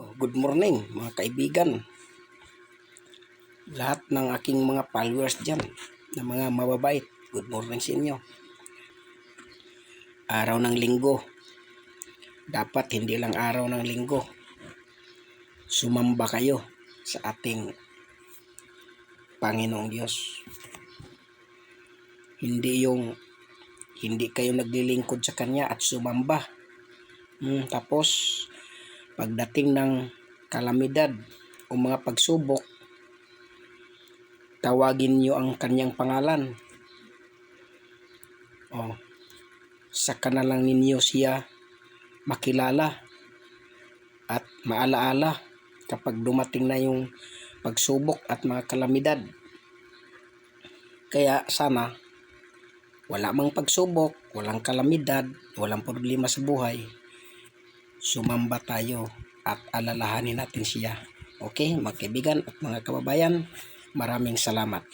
Oh, Good morning mga kaibigan. Lahat ng aking mga followers dyan, na mga mababait. Good morning sa inyo. Araw ng linggo. Dapat hindi lang araw ng linggo. Sumamba kayo sa ating Panginoong Diyos. Hindi yung hindi kayo naglilingkod sa Kanya at sumamba. Hmm, tapos, pagdating ng kalamidad o mga pagsubok, tawagin niyo ang kanyang pangalan. O, saka na lang ninyo siya makilala at maalaala kapag dumating na yung pagsubok at mga kalamidad. Kaya sana, wala mang pagsubok, walang kalamidad, walang problema sa buhay, sumamba tayo at alalahanin natin siya. Okay, mga kaibigan at mga kababayan, maraming salamat.